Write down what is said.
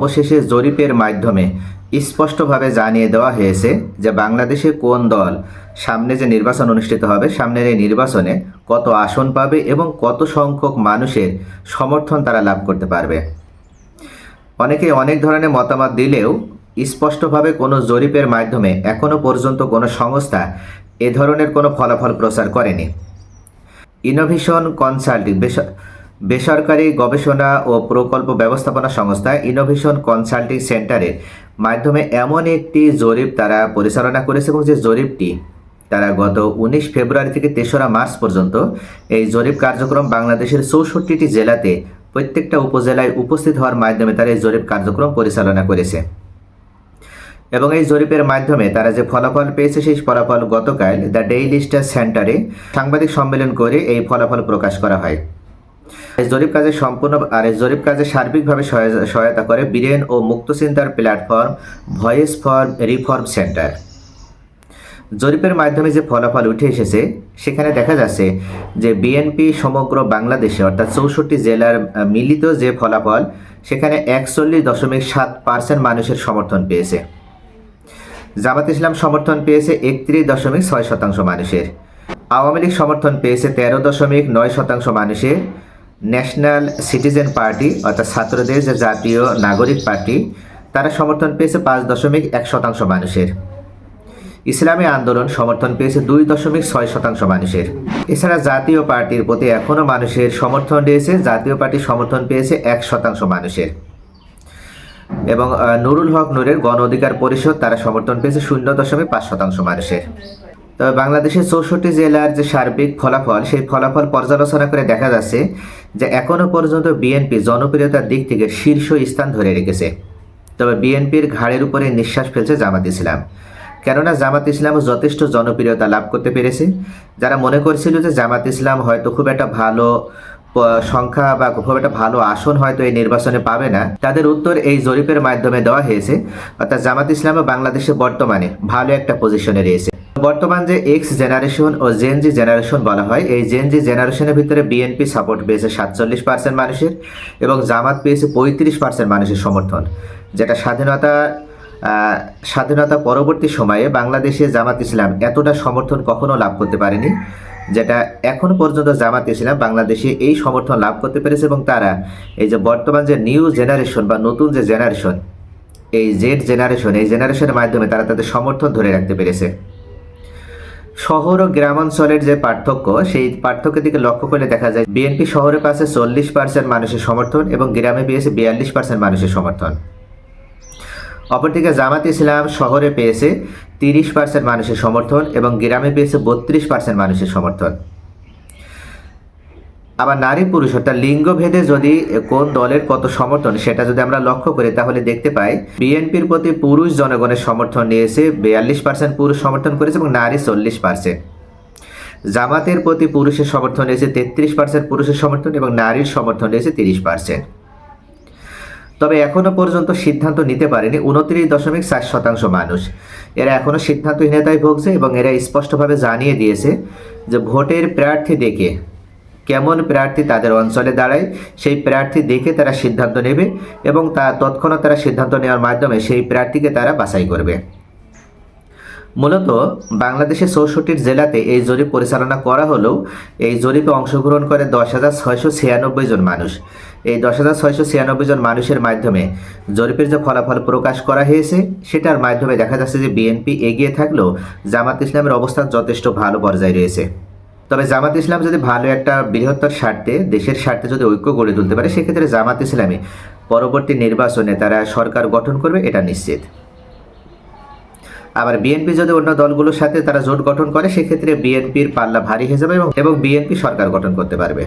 অবশেষে জরিপের মাধ্যমে স্পষ্টভাবে জানিয়ে দেওয়া হয়েছে যে বাংলাদেশে কোন দল সামনে যে নির্বাচন অনুষ্ঠিত হবে, সামনের এই নির্বাচনে কত আসন পাবে এবং কত সংখ্যক মানুষের সমর্থন তারা লাভ করতে পারবে। অনেকে অনেক ধরনের মতামত দিলেও স্পষ্টভাবে কোনো জরিপের মাধ্যমে এখনও পর্যন্ত কোনো সংস্থা এ ধরনের কোনো ফলাফল প্রচার করেনি। ইনোভেশন কনসাল্টিং বেসরকারি গবেষণা ও প্রকল্প ব্যবস্থাপনা সংস্থা ইনোভেশন কনসাল্টিং সেন্টারের মাধ্যমে এমন একটি জরিপ তারা পরিচালনা করেছে এবং যে জরিপটি তারা গত উনিশ ফেব্রুয়ারি থেকে তেসরা মার্চ পর্যন্ত এই জরিপ কার্যক্রম বাংলাদেশের চৌষট্টিটি জেলাতে প্রত্যেকটা উপজেলায় উপস্থিত হওয়ার মাধ্যমে তারা এই জরিপ কার্যক্রম পরিচালনা করেছে। এবং এই জরিপের মাধ্যমে তারা যে ফলাফল পেয়েছে সেই ফলাফল গতকাল দ্য ডেইলি স্টার সেন্টারে সাংবাদিক সম্মেলন করে এই ফলাফল প্রকাশ করা হয়। জরিপ কাজে সম্পূর্ণ আর জরিপ কাজে সার্বিকভাবে সহায়- সহায়তা করে বীরেন ও মুক্ত চিন্তার platform voice for reform centre. জরিপের মাধ্যমে যে ফলাফল উঠে এসেছে, সেখানে দেখা যাচ্ছে যে বিএনপি সমগ্র বাংলাদেশে, অর্থাৎ চৌষট্টি জেলার মিলিত যে ফলাফল, সেখানে একচল্লিশ দশমিক সাত পার্সেন্ট মানুষের সমর্থন পেয়েছে। জামাত ইসলাম সমর্থন পেয়েছে একত্রিশ দশমিক ছয় শতাংশ মানুষের। আওয়ামী লীগ সমর্থন পেয়েছে তেরো দশমিক নয় শতাংশ মানুষের। ন্যাশনাল সিটিজেন পার্টি, অর্থাৎ ছাত্রদের যে জাতীয় নাগরিক পার্টি, তারা সমর্থন পেয়েছে পাঁচ দশমিক এক শতাংশ মানুষের। ইসলামী আন্দোলন সমর্থন পেয়েছে দুই দশমিক ছয় শতাংশ মানুষের। এছাড়া জাতীয় পার্টির প্রতি এখনও মানুষের সমর্থন রয়েছে, জাতীয় পার্টির সমর্থন পেয়েছে এক শতাংশ মানুষের। এবং নুরুল হক নূরের গণ অধিকার পরিষদ তারা সমর্থন পেয়েছে শূন্য দশমিক পাঁচ শতাংশ মানুষের। তবে বাংলাদেশের চৌষট্টি জেলার যে সার্বিক ফলাফল, সেই ফলাফল পর্যালোচনা করে দেখা যাচ্ছে যে এখনও পর্যন্ত বিএনপি জনপ্রিয়তার দিক থেকে শীর্ষ স্থান ধরে রেখেছে। তবে বিএনপির ঘাড়ের উপরে নিঃশ্বাস ফেলছে জামাত ইসলাম। কেননা জামাত ইসলাম যথেষ্ট জনপ্রিয়তা লাভ করতে পেরেছে। যারা মনে করছিল যে জামাত ইসলাম হয়তো খুব একটা ভালো সংখ্যা বা খুব একটা ভালো আসন হয়তো এই নির্বাচনে পাবে না। তাদের উত্তর এই জরিপের মাধ্যমে দেওয়া হয়েছে। অর্থাৎ জামাত ইসলামও বাংলাদেশে বর্তমানে ভালো একটা পজিশনে রয়েছে। বর্তমান যে এক্স জেনারেশন ও জেনজি জেনারেশন বলা হয়, এই জেনজি জেনারেশনের ভিতরে বিএনপি সাপোর্ট পেয়েছে সাতচল্লিশ পার্সেন্ট মানুষের এবং জামাত পেয়েছে পঁয়ত্রিশ পার্সেন্ট মানুষের সমর্থন। যেটা স্বাধীনতা স্বাধীনতা পরবর্তী সময়ে বাংলাদেশে জামাত ইসলাম এতটা সমর্থন কখনো লাভ করতে পারেনি। যেটা এখন পর্যন্ত জামাত ইসলাম বাংলাদেশে এই সমর্থন লাভ করতে পেরেছে এবং তারা এই যে বর্তমান যে নিউ জেনারেশন বা নতুন যে জেনারেশন এই জেড জেনারেশন এই জেনারেশনের মাধ্যমে তারা তাদের সমর্থন ধরে রাখতে পেরেছে। শহর ও গ্রামাঞ্চলের যে পার্থক্য, সেই পার্থক্যের দিকে লক্ষ্য করলে দেখা যায় বিএনপি শহরে পাশে চল্লিশ পার্সেন্ট মানুষের সমর্থন এবং গ্রামে পেয়েছে বিয়াল্লিশ পার্সেন্ট মানুষের সমর্থন। অপরদিকে জামাত ইসলাম শহরে পেয়েছে তিরিশ পার্সেন্ট মানুষের সমর্থন এবং গ্রামে পেয়েছে বত্রিশ পার্সেন্ট মানুষের সমর্থন। আবার নারী পুরুষ অর্থাৎ লিঙ্গভেদে যদি কোন দলের কত সমর্থন সেটা যদি আমরা লক্ষ্য করি তাহলে দেখতে পাই, বিএনপির প্রতি পুরুষ জনগণের সমর্থন নিয়েছে বিয়াল্লিশ পার্সেন্ট পুরুষ সমর্থন করেছে এবং নারী চল্লিশ পার্সেন্ট জামাতের প্রতি পুরুষের সমর্থন নিয়েছে তেত্রিশ পার্সেন্ট পুরুষের সমর্থন এবং নারীর সমর্থন নিয়েছে তিরিশ পার্সেন্ট তবে এখনও পর্যন্ত সিদ্ধান্ত নিতে পারেনি উনত্রিশ দশমিক সাত শতাংশ মানুষ। এরা এখনও সিদ্ধান্তহীনতায় ভুগছে এবং এরা স্পষ্টভাবে জানিয়ে দিয়েছে যে ভোটের প্রার্থী দেখে, কেমন প্রার্থী তাদের অঞ্চলে দাঁড়ায়, সেই প্রার্থী দেখে তারা সিদ্ধান্ত নেবে এবং তা তৎক্ষণাৎ তারা সিদ্ধান্ত নেওয়ার মাধ্যমে সেই প্রার্থীকে তারা বাছাই করবে। মূলত বাংলাদেশের চৌষট্টির জেলাতে এই জরিপ পরিচালনা করা হলেও এই জরিপে অংশগ্রহণ করে দশ হাজার ছয়শো ছিয়ানব্বই জন মানুষ। এই দশ হাজার ছয়শো ছিয়ানব্বই জন মানুষের মাধ্যমে জরিপের যে ফলাফল প্রকাশ করা হয়েছে, সেটার মাধ্যমে দেখা যাচ্ছে যে বিএনপি এগিয়ে থাকলেও জামাত ইসলামের অবস্থান যথেষ্ট ভালো পর্যায়ে রয়েছে। তবে জামাত ইসলাম যদি ভালো একটা বৃহত্তর স্বার্থে, দেশের স্বার্থে যদি ঐক্য গড়ে তুলতে পারে, সেক্ষেত্রে জামাত ইসলামী পরবর্তী নির্বাচনে তারা সরকার গঠন করবে, এটা নিশ্চিত। আবার বিএনপি যদি অন্য দলগুলোর সাথে তারা জোট গঠন করে, সেক্ষেত্রে বিএনপির পাল্লা ভারী হয়ে যাবে এবং বিএনপি সরকার গঠন করতে পারবে।